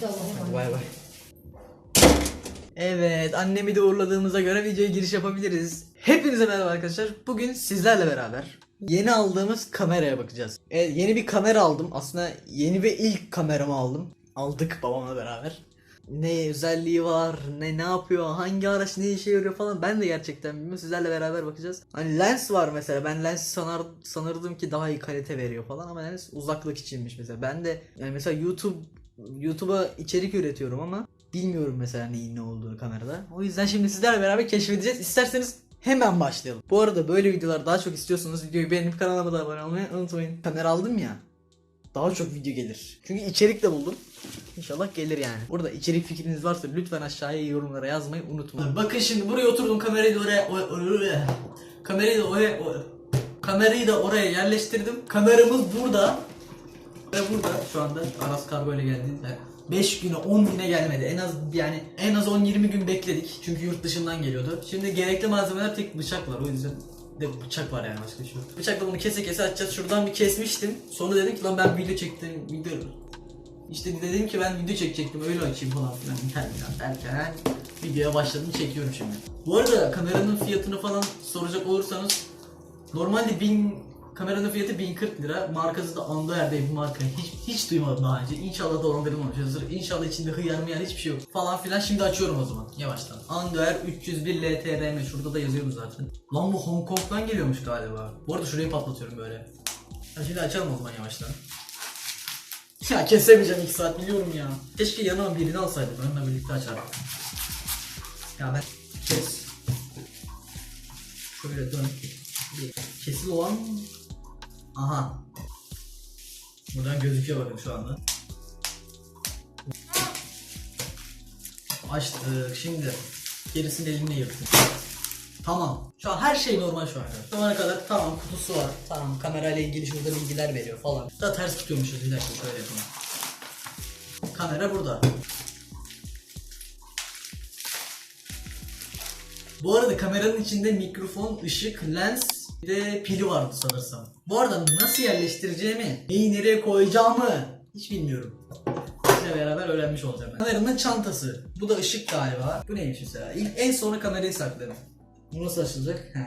Hadi Allah'a Bay bay. Evet annemi de uğurladığımıza göre videoya giriş yapabiliriz. Hepinize merhaba arkadaşlar. Bugün sizlerle beraber yeni aldığımız kameraya bakacağız. Evet, yeni bir kamera aldım. Aslında yeni ve ilk kameramı aldım. Aldık babamla beraber. Ne özelliği var, ne ne yapıyor, hangi araç ne işe yarıyor falan ben de gerçekten bilmiyorum. Sizlerle beraber bakacağız. Hani lens var mesela. Ben lens sanar, sanırdım ki daha iyi kalite veriyor falan ama lens uzaklık içinmiş mesela. Ben de yani mesela YouTube YouTube'a içerik üretiyorum ama bilmiyorum mesela neyin ne olduğunu kamerada. O yüzden şimdi sizlerle beraber keşfedeceğiz. İsterseniz hemen başlayalım. Bu arada böyle videolar daha çok istiyorsanız videoyu beğenip kanalıma da abone olmayı unutmayın. Kamera aldım ya. Daha çok video gelir. Çünkü içerik de buldum. İnşallah gelir yani. Burada içerik fikriniz varsa lütfen aşağıya yorumlara yazmayı unutmayın. Bakın şimdi buraya oturdum kamerayı da oraya. Kamerayı da oraya. Kamerayı da oraya yerleştirdim. Kameramız burada. Ve burada şu anda Aras Kargo ile geldi. 5 güne 10 güne gelmedi. En az yani en az 10-20 gün bekledik. Çünkü yurt dışından geliyordu. Şimdi gerekli malzemeler tek bıçak var. O yüzden de bıçak var yani başka bir şey yok. Bıçakla bunu kese kese açacağız. Şuradan bir kesmiştim. Sonra dedim ki lan ben video çektim. Video işte dedim ki ben video çekecektim öyle açayım falan filan internetten derken videoya başladım çekiyorum şimdi. Bu arada kameranın fiyatını falan soracak olursanız normalde 1000 kameranın fiyatı 1040 lira. Markası da Andoer diye bir marka. Hiç, hiç duymadım daha önce. İnşallah dolandırılmamışızdır. İnşallah içinde hıyar mıyar hiçbir şey yok. Falan filan. Şimdi açıyorum o zaman. Yavaştan. Andoer 301 LTRM. Şurada da yazıyordu zaten. Lan bu Hong Kong'dan geliyormuş galiba. Bu arada şurayı patlatıyorum böyle. Ha, şimdi açalım o zaman yavaştan. Ya kesemeyeceğim 2 saat biliyorum ya. Keşke yanıma birini alsaydım. Onunla birlikte açardım. Ya ben kes. Şöyle dön. Kesil olan Aha. Buradan gözüküyor bakın şu anda. Açtık. Şimdi gerisini elimle yırttım. Tamam. Şu an her şey normal şu an. Şu ana kadar tamam kutusu var. Tamam kamerayla ilgili şurada bilgiler veriyor falan. Da ters tutuyormuşuz bir dakika şöyle yapayım. Kamera burada. Bu arada kameranın içinde mikrofon, ışık, lens bir de pili vardı sanırsam. Bu arada nasıl yerleştireceğimi, neyi nereye koyacağımı hiç bilmiyorum. Sizinle beraber öğrenmiş olacağım. Kameranın çantası. Bu da ışık galiba. Bu neymiş mesela? İlk, en sona kamerayı sakladım. Bu nasıl açılacak? He.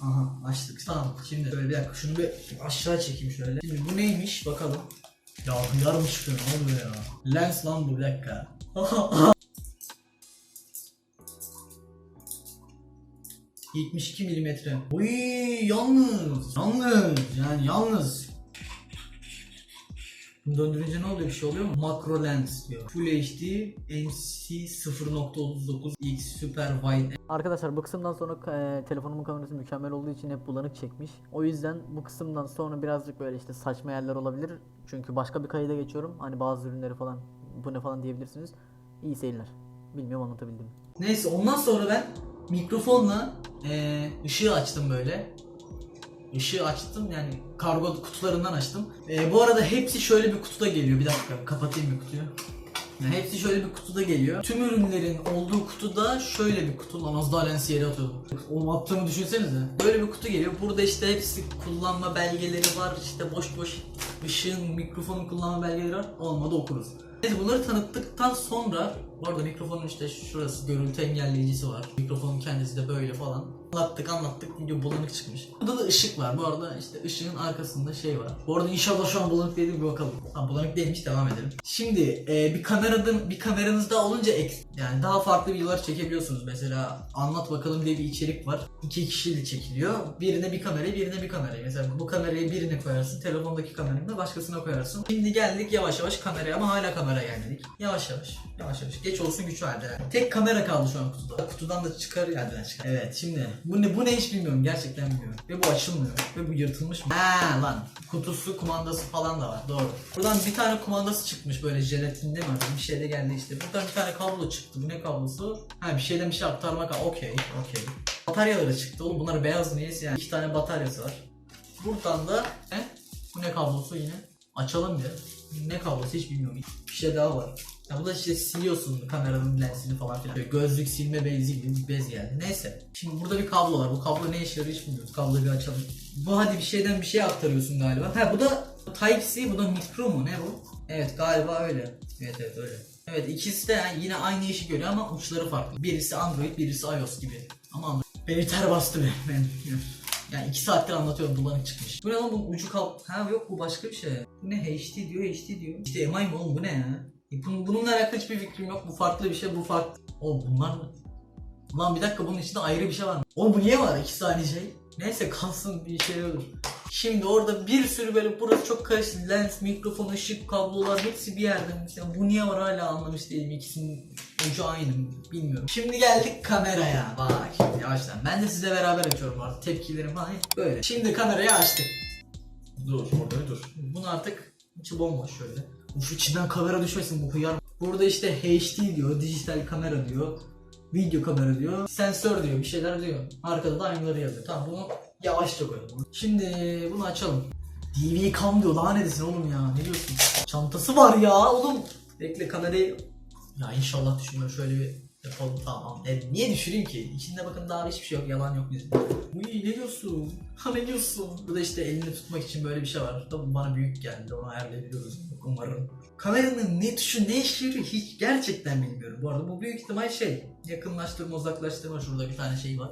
Aha açtık. Tamam şimdi böyle bir dakika şunu bir aşağı çekeyim şöyle. Şimdi bu neymiş bakalım. Ya hıyar mı çıkıyor ne oluyor ya? Lens lan bu bir dakika. ...72 milimetre. Oy yalnız. Yalnız. Yani yalnız. Bunu döndürünce ne oluyor? Bir şey oluyor mu? Makro lens diyor. Full HD MC 0.39 X Super Wide Arkadaşlar bu kısımdan sonra e, telefonumun kamerası mükemmel olduğu için hep bulanık çekmiş. O yüzden bu kısımdan sonra birazcık böyle işte saçma yerler olabilir. Çünkü başka bir kayıda geçiyorum. Hani bazı ürünleri falan bu ne falan diyebilirsiniz. İyi seyirler. Bilmiyorum anlatabildim. mi? Neyse ondan sonra ben mikrofonla eee, ışığı açtım böyle. Işığı açtım yani kargo kutularından açtım. Eee, bu arada hepsi şöyle bir kutuda geliyor. Bir dakika kapatayım bir kutuyu. Yani hepsi şöyle bir kutuda geliyor. Tüm ürünlerin olduğu kutuda şöyle bir kutu. Lan az daha lensi yere atıyordum. Oğlum attığımı düşünsenize. Böyle bir kutu geliyor. Burada işte hepsi kullanma belgeleri var. İşte boş boş ışığın, mikrofonun kullanma belgeleri var. Olmadı okuruz. Neyse bunları tanıttıktan sonra bu arada mikrofonun işte şurası görüntü engelleyicisi var. Mikrofonun kendisi de böyle falan. Anlattık anlattık video bulanık çıkmış. Burada da ışık var. Bu arada işte ışığın arkasında şey var. Bu arada inşallah şu an bulanık değil bir bakalım. Ha bulanık değilmiş devam edelim. Şimdi e, bir kamerada bir kameranız daha olunca ek, yani daha farklı videolar çekebiliyorsunuz. Mesela anlat bakalım diye bir içerik var. İki kişiyle çekiliyor. Birine bir kamerayı birine bir kamerayı. Mesela bu kamerayı birine koyarsın. Telefondaki kameranı da başkasına koyarsın. Şimdi geldik yavaş yavaş kameraya ama hala kamera gelmedik. Yavaş yavaş. Yavaş yavaş. Geç olsun güç verdi. Tek kamera kaldı şu an kutuda. Kutudan da çıkar yerden çıkar. Evet şimdi bu ne bu ne hiç bilmiyorum. Gerçekten bilmiyorum. Ve bu açılmıyor. Ve bu yırtılmış mı? Ha lan. Kutusu kumandası falan da var. Doğru. Buradan bir tane kumandası çıkmış böyle jelatinde mi? Bir şey de geldi işte. Buradan bir tane kablo çıktı. Bu ne kablosu? Ha bir şeyden bir şey aktarmak. Okey. Okey. Bataryaları çıktı. Oğlum bunlar beyaz niyeyse yani. İki tane bataryası var. Buradan da he? Bu ne kablosu yine? Açalım bir. Ne kablosu hiç bilmiyorum. Bir şey daha var. Ya bu da işte siliyorsun kameranın lensini falan filan. Böyle gözlük silme bezi gibi bir bez yani. Neyse. Şimdi burada bir kablo var. Bu kablo ne işe yarıyor hiç bilmiyoruz. Kabloyu bir açalım. Bu hadi bir şeyden bir şey aktarıyorsun galiba. Ha bu da Type-C bu da mikro mu ne bu? Evet galiba öyle. Evet evet öyle. Evet ikisi de yine aynı işi görüyor ama uçları farklı. Birisi Android birisi iOS gibi. Ama Android. Beni ter bastı be. Ben yani iki saattir anlatıyorum bulanık çıkmış. Bu ne lan bu ucu kap... Ha yok bu başka bir şey. Bu ne HD diyor HD diyor. İşte MI mi oğlum bu ne ya? E, Bunun, bununla alakalı hiçbir fikrim yok. Bu farklı bir şey bu farklı. Oğlum bunlar mı? Lan bir dakika bunun içinde ayrı bir şey var mı? Oğlum bu niye var iki tane şey? Neyse kalsın bir şey olur. Şimdi orada bir sürü böyle burası çok karıştı. Lens, mikrofon, ışık, kablolar hepsi bir yerde. Mesela bu niye var hala anlamış değilim. İkisinin ucu aynı mı? Bilmiyorum. Şimdi geldik kameraya. Bak şimdi yavaştan. Ben de size beraber açıyorum artık. Tepkilerim falan hep böyle. Şimdi kamerayı açtık. Dur orada dur. Bunu artık içi bomboş şöyle. Şu içinden kamera düşmesin bu hıyar. Burada işte HD diyor, dijital kamera diyor, video kamera diyor, sensör diyor, bir şeyler diyor. Arkada da aynıları yazıyor. Tamam bunu yavaşça koyalım. Şimdi bunu açalım. DV cam diyor lanet edesin oğlum ya ne diyorsun? Çantası var ya oğlum. Bekle kamerayı. Ya inşallah düşürmüyor şöyle bir yapalım tamam. E, niye düşüreyim ki? İçinde bakın daha hiçbir şey yok yalan yok. Uy ne diyorsun? Ha ne diyorsun? Burada işte elini tutmak için böyle bir şey var. Tabii bana büyük geldi onu ayarlayabiliyoruz umarım. Kameranın ne tuşu ne işe hiç gerçekten bilmiyorum. Bu arada bu büyük ihtimal şey yakınlaştırma uzaklaştırma şurada bir tane şey var.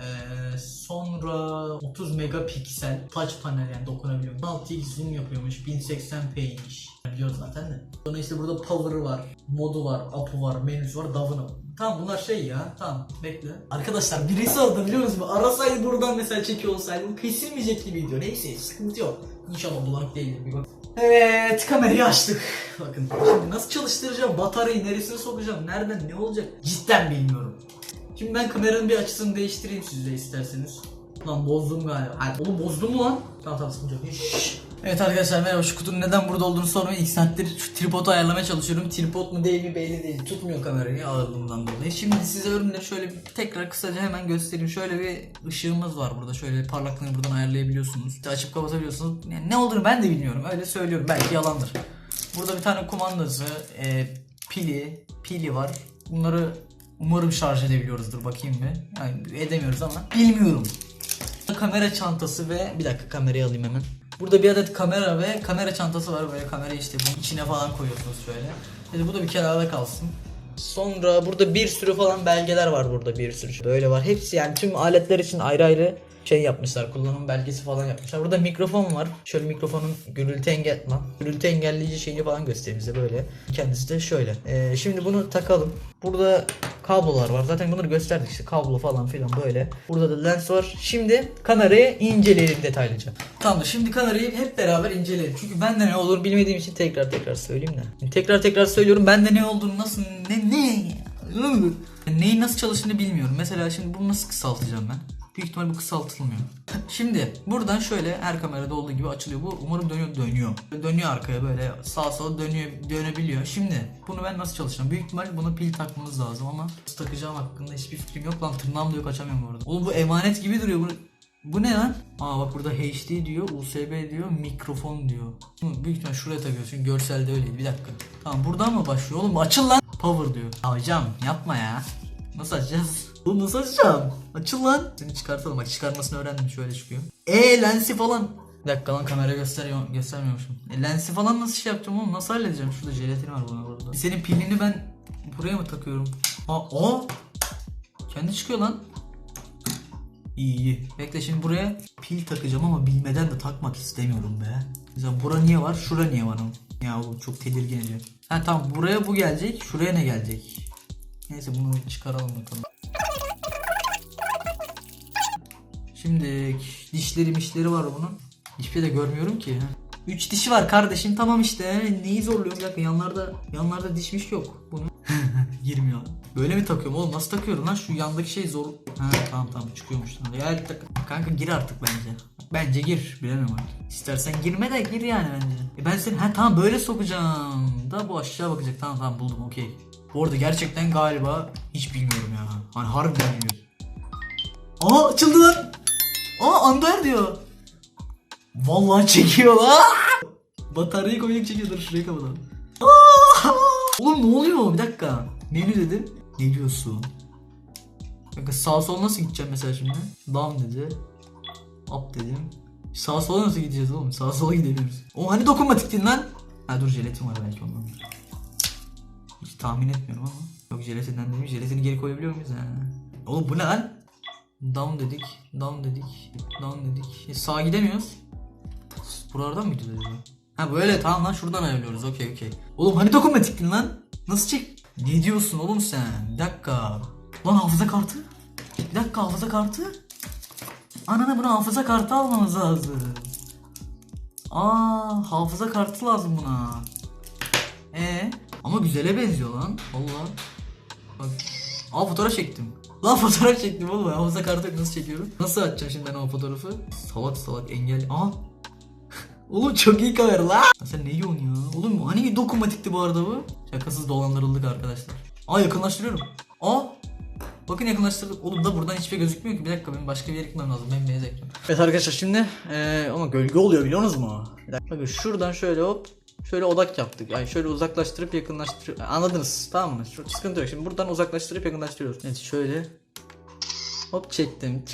Ee, sonra 30 megapiksel touch panel yani dokunabiliyor. 16x zoom yapıyormuş 1080p'ymiş. Biliyoruz zaten de. Sonra işte burada power'ı var, modu var, up'ı var, menüsü var, davını var. Tamam bunlar şey ya. Tamam bekle. Arkadaşlar birisi orada biliyor musunuz? Arasaydı buradan mesela çekiyor olsaydı bu kesilmeyecekti video. Neyse sıkıntı yok. İnşallah bulanık değildir bir bak. Evet kamerayı açtık. Bakın şimdi nasıl çalıştıracağım? Bataryayı neresine sokacağım? Nereden ne olacak? Cidden bilmiyorum. Şimdi ben kameranın bir açısını değiştireyim siz de isterseniz. Lan bozdum galiba. Hayır, oğlum bozdum mu lan? Tamam tamam sıkıntı yok. Şşş. Evet arkadaşlar merhaba şu kutunun neden burada olduğunu sormayın. İlk saattir şu tripodu ayarlamaya çalışıyorum. Tripod mu değil mi belli değil. Tutmuyor kamerayı ağırlığından dolayı. Şimdi size ürünleri şöyle bir tekrar kısaca hemen göstereyim. Şöyle bir ışığımız var burada. Şöyle parlaklığını buradan ayarlayabiliyorsunuz. İşte açıp kapatabiliyorsunuz. Yani ne olduğunu ben de bilmiyorum. Öyle söylüyorum. Belki yalandır. Burada bir tane kumandası, e, pili, pili var. Bunları umarım şarj edebiliyoruzdur bakayım bir. Yani edemiyoruz ama bilmiyorum. Kamera çantası ve bir dakika kamerayı alayım hemen. Burada bir adet kamera ve kamera çantası var. Böyle kamerayı işte bunun içine falan koyuyorsunuz şöyle. Dedi bu da bir kenarda kalsın. Sonra burada bir sürü falan belgeler var burada bir sürü. Böyle var. Hepsi yani tüm aletler için ayrı ayrı şey yapmışlar. Kullanım belgesi falan yapmışlar. Burada mikrofon var. Şöyle mikrofonun gürültü engel Gürültü engelleyici şeyini falan göstereyim size böyle. Kendisi de şöyle. Ee, şimdi bunu takalım. Burada kablolar var. Zaten bunları gösterdik işte. Kablo falan filan böyle. Burada da lens var. Şimdi kamerayı inceleyelim detaylıca. Tamam şimdi kamerayı hep beraber inceleyelim. Çünkü ben de ne olur bilmediğim için tekrar tekrar söyleyeyim de. Şimdi tekrar tekrar söylüyorum. Ben de ne olduğunu nasıl ne ne Neyin nasıl çalıştığını bilmiyorum. Mesela şimdi bunu nasıl kısaltacağım ben? Büyük ihtimal bu kısaltılmıyor. Şimdi buradan şöyle her kamerada olduğu gibi açılıyor. Bu umarım dönüyor dönüyor. Dönüyor arkaya böyle sağa sola dönüyor dönebiliyor. Şimdi bunu ben nasıl çalışacağım? Büyük ihtimal buna pil takmamız lazım ama nasıl takacağım hakkında hiçbir fikrim yok lan. Tırnağım da yok açamıyorum orada. Oğlum bu emanet gibi duruyor. Bu, bu ne lan? Aa bak burada HD diyor, USB diyor, mikrofon diyor. Büyük ihtimal şuraya takıyorsun. Çünkü görselde öyleydi. Bir dakika. Tamam buradan mı başlıyor? Oğlum açıl lan. Power diyor. Hocam yapma ya. Nasıl açacağız? Oğlum nasıl açacağım? Açıl lan. Seni çıkartalım. Bak çıkarmasını öğrendim. Şöyle çıkıyor. E lensi falan. Bir dakika lan kamera gösteriyor, göstermiyormuşum. E, lensi falan nasıl şey yapacağım oğlum? Nasıl halledeceğim? Şurada jelatin var bunun burada. Senin pilini ben buraya mı takıyorum? Aa, o. Kendi çıkıyor lan. İyi iyi. Bekle şimdi buraya pil takacağım ama bilmeden de takmak istemiyorum be. Mesela bura niye var? Şura niye var oğlum? Ya bu çok tedirgin ediyor. Ha tamam buraya bu gelecek. Şuraya ne gelecek? Neyse bunu çıkaralım bakalım. Şimdi dişleri mişleri var bunun. Hiçbir de görmüyorum ki. 3 dişi var kardeşim tamam işte. Neyi zorluyorum? Dakika yanlarda yanlarda dişmiş yok. Bunu girmiyor. Böyle mi takıyorum oğlum? Nasıl takıyorum lan? Şu yandaki şey zor. Ha tamam tamam çıkıyormuş. Ya tak- kanka gir artık bence. Bence gir. Bilemiyorum artık. İstersen girme de gir yani bence. E ben seni ha tamam böyle sokacağım. Da bu aşağı bakacak. Tamam tamam buldum okey. Bu arada gerçekten galiba hiç bilmiyorum ya. Hani harbiden bilmiyorum. Aa açıldı lan. Aa Ander diyor. Vallahi çekiyor lan. Bataryayı koyacak çekiyor. Dur şurayı kapatalım. Oğlum ne oluyor? Bir dakika. Menü dedim. Ne diyorsun? Kanka sağ sol nasıl gideceğim mesela şimdi? Down dedi. Up dedim. Sağ sola nasıl gideceğiz oğlum? Sağ sola gidemiyoruz. O hani dokunmatik değil lan? Ha dur jelatin var belki ondan. Hiç tahmin etmiyorum ama. Yok jelatinden demiş. Jelatini geri koyabiliyor muyuz? Ha. Oğlum bu ne lan? Down dedik. Down dedik. Down dedik. E, sağa gidemiyoruz. Buralardan mı gidiyoruz acaba? Ha böyle tamam lan şuradan ayarlıyoruz. Okey okey. Oğlum hani dokunmatiktin lan? Nasıl çek? Ne diyorsun oğlum sen? Bir dakika. Lan hafıza kartı? Bir dakika hafıza kartı? Anana buna hafıza kartı almamız lazım. Aa hafıza kartı lazım buna. E ama güzele benziyor lan. Allah. Bak. Aa fotoğraf çektim. Lan fotoğraf çektim oğlum. Hafıza kartı nasıl çekiyorum? Nasıl açacağım şimdi o fotoğrafı? Salak salak engel. Aa. Oğlum çok iyi kamera. Ya sen ne diyorsun ya? Oğlum hani dokunmatikti bu arada bu? Şakasız dolandırıldık arkadaşlar. Aa yakınlaştırıyorum. Aa. Bakın yakınlaştırdık. Oğlum da buradan hiçbir şey gözükmüyor ki. Bir dakika benim başka bir yere gitmem lazım. Ben beyaz ekran. Evet arkadaşlar şimdi eee, ama gölge oluyor biliyor musunuz mu? Bir dakika. Şuradan şöyle hop şöyle odak yaptık. Yani şöyle uzaklaştırıp yakınlaştır anladınız tamam mı? Şu sıkıntı yok. Şimdi buradan uzaklaştırıp yakınlaştırıyoruz. Evet şöyle hop çektim.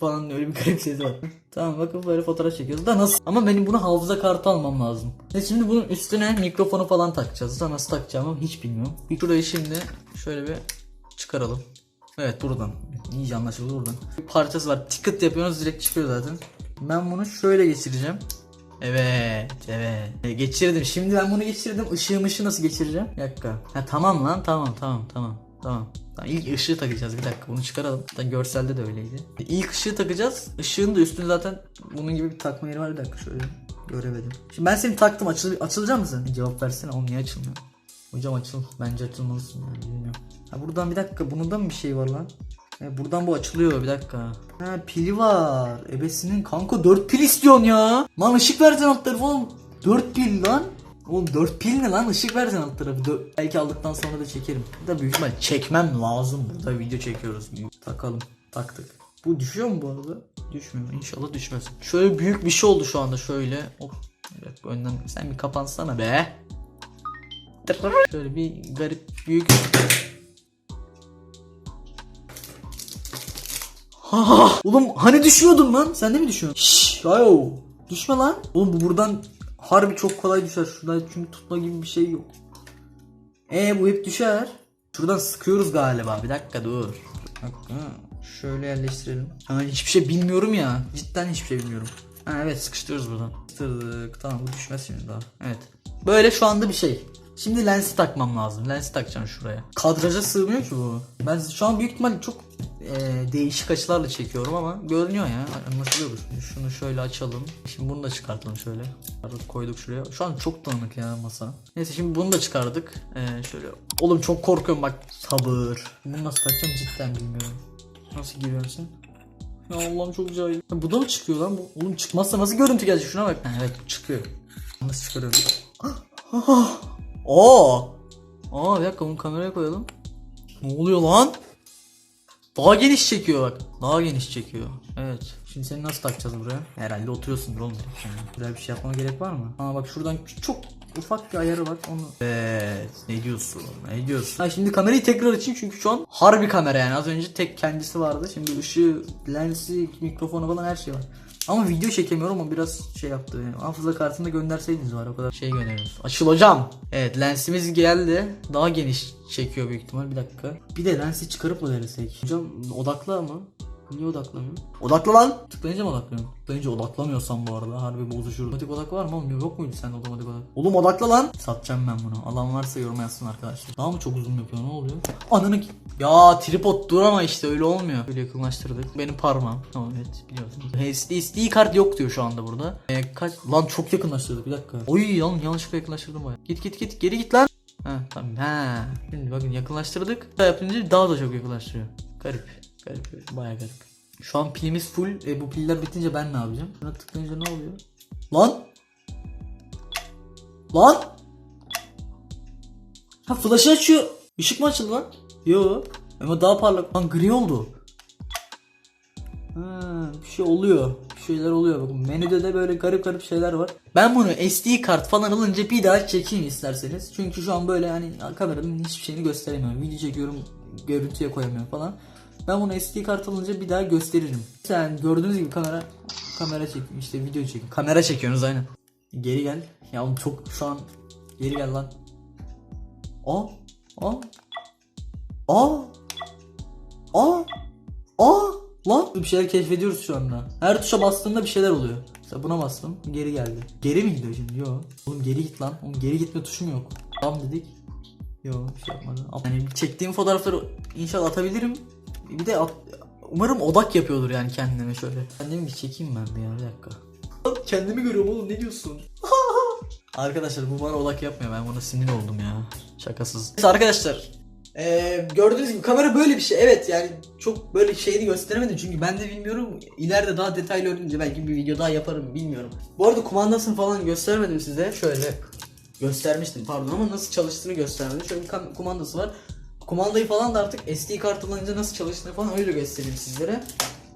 falan öyle bir garip sesi var. tamam bakın böyle fotoğraf çekiyoruz. Da nasıl? Ama benim bunu hafıza kartı almam lazım. Evet şimdi bunun üstüne mikrofonu falan takacağız. Da nasıl takacağımı hiç bilmiyorum. Şurayı şimdi şöyle bir çıkaralım. Evet buradan. İyice anlaşıldı buradan. Bir parçası var. Ticket yapıyorsunuz direkt çıkıyor zaten. Ben bunu şöyle geçireceğim. Evet, evet. E, geçirdim. Şimdi ben bunu geçirdim. Işığı mışığı nasıl geçireceğim? Bir dakika. Ha tamam lan. Tamam, tamam, tamam. Tamam. Tamam, ilk ışığı takacağız. Bir dakika bunu çıkaralım. Zaten görselde de öyleydi. İlk ışığı takacağız. Işığın da üstünde zaten bunun gibi bir takma yeri var. Bir dakika şöyle göremedim. Şimdi ben seni taktım. Açıl açılacak mısın? Cevap versene. Oğlum niye açılmıyor? Hocam açıl. Bence açılmalısın. Yani bilmiyorum. Ha buradan bir dakika. Bunun da mı bir şey var lan? E, buradan bu açılıyor bir dakika. Ha pili var. Ebesinin kanka 4 pil istiyorsun ya. Lan ışık vereceksin alt tarafı oğlum. 4 pil lan. Oğlum 4 pil ne lan? Işık vereceksin alt tarafı. Dö- Belki aldıktan sonra da çekerim. Da büyük ihtimal çekmem lazım. Burada video çekiyoruz. Takalım. Taktık. Bu düşüyor mu bu arada? Düşmüyor. İnşallah düşmez. Şöyle büyük bir şey oldu şu anda şöyle. Hop. Dakika önden sen bir kapansana be. Şöyle bir garip büyük Ha, oğlum hani düşüyordun lan? Sen de mi düşüyorsun? Şşş, ayo. Düşme lan. Oğlum bu buradan harbi çok kolay düşer. Şuradan çünkü tutma gibi bir şey yok. E bu hep düşer. Şuradan sıkıyoruz galiba. Bir dakika dur. Dakika. Şöyle yerleştirelim. Ha, hiçbir şey bilmiyorum ya. Cidden hiçbir şey bilmiyorum. Ha, evet sıkıştırıyoruz buradan. Sıkıştırdık. Tamam bu düşmez şimdi daha. Evet. Böyle şu anda bir şey. Şimdi lensi takmam lazım. Lensi takacağım şuraya. Kadraja sığmıyor ki bu. Ben şu an büyük ihtimalle çok e, değişik açılarla çekiyorum ama görünüyor ya. Anlaşılıyordur. Şunu şöyle açalım. Şimdi bunu da çıkartalım şöyle. Koyduk şuraya. Şu an çok dağınık ya masa. Neyse şimdi bunu da çıkardık. E, şöyle. Oğlum çok korkuyorum bak. Sabır. Bunu nasıl takacağım cidden bilmiyorum. Nasıl giriyorsun? Ya Allah'ım çok cahil. Bu da mı çıkıyor lan? Bu, oğlum çıkmazsa nasıl görüntü gelecek? Şuna bak. Ha, evet çıkıyor. Nasıl çıkarıyorum? Oo. Aa bir dakika bunu kameraya koyalım. Ne oluyor lan? Daha geniş çekiyor bak. Daha geniş çekiyor. Evet. Şimdi seni nasıl takacağız buraya? Herhalde oturuyorsundur oğlum. Güzel bir şey yapmama gerek var mı? Aa bak şuradan çok ufak bir ayarı var. Onu... Evet. Ne diyorsun? Ne diyorsun? Ha şimdi kamerayı tekrar açayım çünkü şu an harbi kamera yani. Az önce tek kendisi vardı. Şimdi ışığı, lensi, mikrofonu falan her şey var. Ama video çekemiyorum ama biraz şey yaptı. Yani hafıza kartını gönderseydiniz var o kadar şey gönderiyoruz. Açıl hocam. Evet lensimiz geldi. Daha geniş çekiyor büyük ihtimal. Bir dakika. Bir de lensi çıkarıp mı denesek? Hocam odakla mı? Niye odaklamıyor? Odakla lan! Tıklayınca mı odaklıyorum? Tıklayınca odaklamıyorsam bu arada harbi bozuşur. Otomatik odak var mı oğlum? Yok muydu sende otomatik odak? Oğlum odakla lan! Satacağım ben bunu. Alan varsa yorum yazsın arkadaşlar. Daha mı çok uzun yapıyor? Ne oluyor? Ananı. Ya tripod dur ama işte öyle olmuyor. Böyle yakınlaştırdık. Benim parmağım. Tamam evet biliyorsunuz. SD, SD kart yok diyor şu anda burada. Ee, kaç... Lan çok yakınlaştırdık bir dakika. Oy yan, yanlışlıkla yakınlaştırdım baya. Git git git geri git lan. Ha tamam ha. Şimdi bakın yakınlaştırdık. Daha yapınca daha da çok yakınlaştırıyor. Garip. Garip. Baya garip. Şu an pilimiz full. E, bu piller bitince ben ne yapacağım? Buna tıklayınca ne oluyor? Lan! Lan! Ha flash'ı açıyor. Işık mı açıldı lan? Yo. Ama daha parlak. Lan gri oldu. Ha, bir şey oluyor. Bir şeyler oluyor. Bakın menüde de böyle garip garip şeyler var. Ben bunu SD kart falan alınca bir daha çekeyim isterseniz. Çünkü şu an böyle hani kameranın hiçbir şeyini gösteremiyorum. Video çekiyorum görüntüye koyamıyorum falan. Ben bunu SD kart alınca bir daha gösteririm. Sen gördüğünüz gibi kamera kamera çekim işte video çekim. Kamera çekiyorsunuz aynen. Geri gel. Ya oğlum çok şu an Geri gel lan. Aa. Aa. Aa. Aa. Aa. Lan bir şeyler keşfediyoruz şu anda. Her tuşa bastığımda bir şeyler oluyor. Mesela buna bastım. Geri geldi. Geri mi gidiyor şimdi? Yo. Oğlum geri git lan. Oğlum geri gitme tuşum yok. Tamam dedik. Yo bir şey yapmadı. Yani çektiğim fotoğrafları inşallah atabilirim. Bir de at- umarım odak yapıyordur yani kendime şöyle. Kendimi bir çekeyim ben bir ya bir dakika. Kendimi görüyorum oğlum ne diyorsun? Arkadaşlar bu bana odak yapmıyor ben buna sinir oldum ya. Şakasız. Neyse arkadaşlar. Ee, gördüğünüz gibi kamera böyle bir şey. Evet yani çok böyle şeyini gösteremedim çünkü ben de bilmiyorum. İleride daha detaylı öğrenince belki bir video daha yaparım bilmiyorum. Bu arada kumandasını falan göstermedim size. Şöyle göstermiştim pardon ama nasıl çalıştığını göstermedim. Şöyle bir kumandası var. Kumandayı falan da artık SD kart alınca nasıl çalıştığını falan öyle göstereyim sizlere.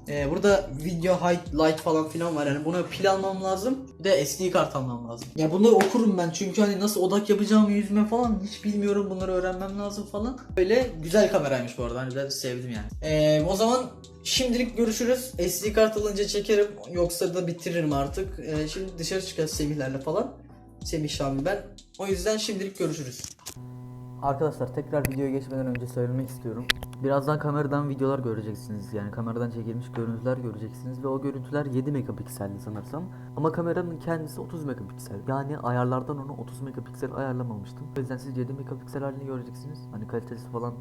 Ee, burada video height, light falan filan var yani buna pil almam lazım bir de SD kart almam lazım. Ya bunları okurum ben çünkü hani nasıl odak yapacağımı yüzme falan hiç bilmiyorum bunları öğrenmem lazım falan. Böyle güzel kameraymış bu arada hani ben sevdim yani. Ee, o zaman şimdilik görüşürüz. SD kart alınca çekerim yoksa da bitiririm artık. Ee, şimdi dışarı çıkacağız Semihlerle falan. Semih Şamil ben. O yüzden şimdilik görüşürüz. Arkadaşlar tekrar videoya geçmeden önce söylemek istiyorum. Birazdan kameradan videolar göreceksiniz. Yani kameradan çekilmiş görüntüler göreceksiniz ve o görüntüler 7 megapikseldi sanırsam. Ama kameranın kendisi 30 megapiksel. Yani ayarlardan onu 30 megapiksel ayarlamamıştım. O yüzden siz 7 megapiksel halini göreceksiniz. Hani kalitesi falan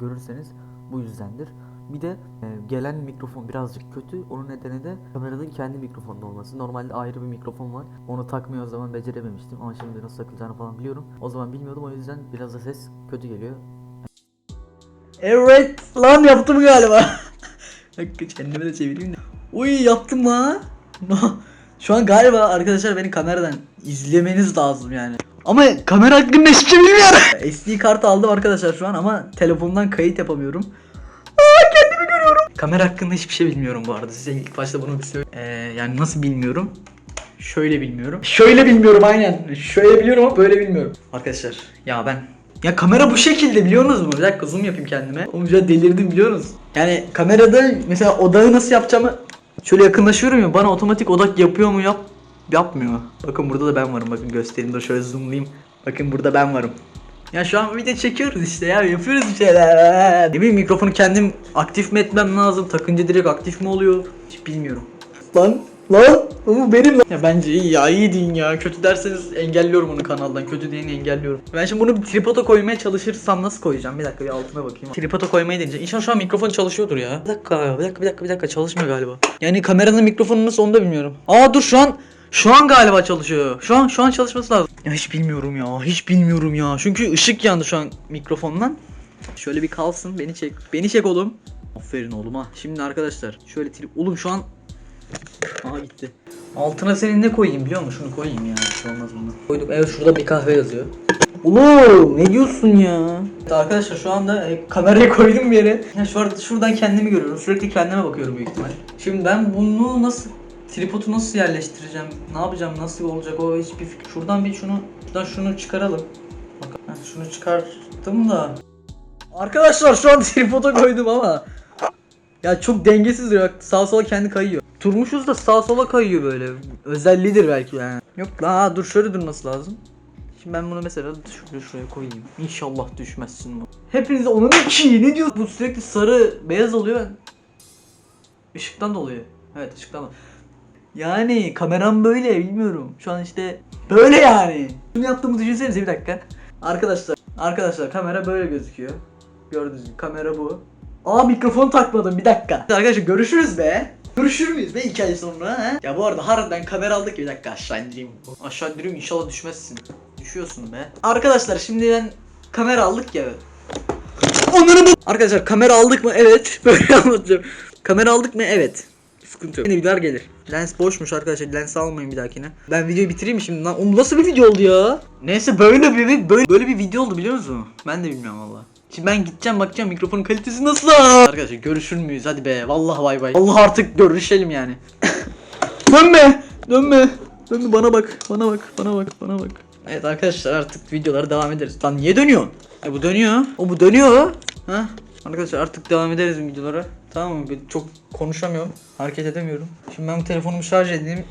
görürseniz bu yüzdendir. Bir de e, gelen mikrofon birazcık kötü. Onun nedeni de kameranın kendi mikrofonun olması. Normalde ayrı bir mikrofon var. Onu takmıyor o zaman becerememiştim. Ama şimdi nasıl takılacağını falan biliyorum. O zaman bilmiyordum o yüzden biraz da ses kötü geliyor. Evet lan yaptım galiba. Kendimi de çevireyim de. Uy yaptım lan. Şu an galiba arkadaşlar beni kameradan izlemeniz lazım yani. Ama kamera hakkında hiçbir şey bilmiyorum. SD kart aldım arkadaşlar şu an ama telefondan kayıt yapamıyorum. Kamera hakkında hiçbir şey bilmiyorum bu arada. Size ilk başta bunu bir söyle. Ee, yani nasıl bilmiyorum? Şöyle bilmiyorum. Şöyle bilmiyorum aynen. Şöyle biliyorum ama böyle bilmiyorum. Arkadaşlar ya ben ya kamera bu şekilde biliyorsunuz mu? Bir dakika zoom yapayım kendime. An delirdim biliyorsunuz. Yani kamerada mesela odağı nasıl yapacağımı şöyle yakınlaşıyorum ya bana otomatik odak yapıyor mu yap yapmıyor. Bakın burada da ben varım bakın göstereyim de şöyle zoomlayayım. Bakın burada ben varım. Ya şu an video çekiyoruz işte ya yapıyoruz bir şeyler. Ne bileyim mikrofonu kendim aktif mi etmem lazım? Takınca direkt aktif mi oluyor? Hiç bilmiyorum. Lan lan bu benim lan. Ya bence iyi ya iyi deyin ya. Kötü derseniz engelliyorum onu kanaldan. Kötü diyeni engelliyorum. Ben şimdi bunu bir tripoda koymaya çalışırsam nasıl koyacağım? Bir dakika bir altına bakayım. Tripoda koymayı deneyeceğim. İnşallah şu an mikrofon çalışıyordur ya. Bir dakika bir dakika bir dakika bir dakika çalışmıyor galiba. Yani kameranın mikrofonu nasıl onu da bilmiyorum. Aa dur şu an şu an galiba çalışıyor. Şu an şu an çalışması lazım. Ya hiç bilmiyorum ya. Hiç bilmiyorum ya. Çünkü ışık yandı şu an mikrofondan. Şöyle bir kalsın. Beni çek. Beni çek oğlum. Aferin oğlum ha. Şimdi arkadaşlar şöyle trip. Oğlum şu an Aha gitti. Altına senin ne koyayım biliyor musun? Şunu koyayım ya. Bir şey olmaz bundan. Koyduk. Evet şurada bir kahve yazıyor. Oğlum ne diyorsun ya? Evet, arkadaşlar şu anda e, kamerayı koydum bir yere. Ya şu şuradan kendimi görüyorum. Sürekli kendime bakıyorum büyük ihtimal. Şimdi ben bunu nasıl tripodu nasıl yerleştireceğim? Ne yapacağım? Nasıl olacak? O hiçbir fikir. Şuradan bir şunu şuradan şunu çıkaralım. Bak şunu çıkarttım da. Arkadaşlar şu an tripoda koydum ama ya çok dengesiz duruyor. Sağa sola kendi kayıyor. Turmuşuz da sağa sola kayıyor böyle. Özelliğidir belki yani. Yok la dur şöyle durması lazım. Şimdi ben bunu mesela şöyle şuraya koyayım. İnşallah düşmezsin bu. Hepiniz onun ki ne diyor? Bu sürekli sarı beyaz oluyor. Işıktan da oluyor. Evet ışıktan da. Yani kameram böyle bilmiyorum. Şu an işte böyle yani. Bunu yaptığımı düşünsenize bir dakika. Arkadaşlar, arkadaşlar kamera böyle gözüküyor. Gördüğünüz gibi kamera bu. Aa mikrofon takmadım bir dakika. Arkadaşlar görüşürüz be. Görüşür müyüz be iki ay sonra he? Ya bu arada harbiden kamera aldık bir dakika aşağı indireyim. Aşağı indireyim inşallah düşmezsin. Düşüyorsun be. Arkadaşlar şimdi ben kamera aldık ya. Onları bu. Arkadaşlar kamera aldık mı? Evet. Böyle anlatacağım. Kamera aldık mı? Evet. Sıkıntı yok. Yine videolar gelir. Lens boşmuş arkadaşlar. Lens almayın bir dahakine. Ben videoyu bitireyim şimdi lan? Oğlum nasıl bir video oldu ya? Neyse böyle bir böyle, böyle bir video oldu biliyor musun? Ben de bilmiyorum valla. Şimdi ben gideceğim bakacağım mikrofonun kalitesi nasıl? Arkadaşlar görüşür müyüz? Hadi be. Vallahi bay bay. Allah artık görüşelim yani. dönme. Dönme. Dönme bana bak. Bana bak. Bana bak. Bana bak. Evet arkadaşlar artık videolara devam ederiz. Lan niye dönüyor? E bu dönüyor. O bu dönüyor. Ha? Arkadaşlar artık devam ederiz videolara. Tamam mı? Ben Çok konuşamıyorum. Hareket edemiyorum. Şimdi ben bu telefonumu şarj edeyim.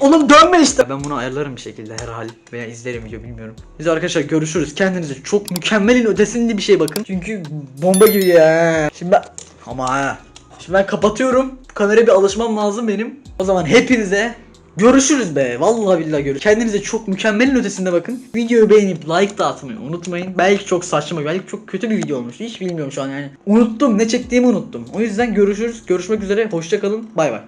Oğlum dönme işte. Ben bunu ayarlarım bir şekilde herhal veya izlerim video bilmiyorum. Biz arkadaşlar görüşürüz. Kendinize çok mükemmelin ötesinde bir şey bakın. Çünkü bomba gibi ya. Şimdi ben ama ha. Şimdi ben kapatıyorum. Kameraya bir alışmam lazım benim. O zaman hepinize görüşürüz be. Vallahi billahi görüş. Kendinize çok mükemmelin ötesinde bakın. Videoyu beğenip like da unutmayın. Belki çok saçma, belki çok kötü bir video olmuş. Hiç bilmiyorum şu an yani. Unuttum. Ne çektiğimi unuttum. O yüzden görüşürüz. Görüşmek üzere. Hoşça kalın. Bay bay.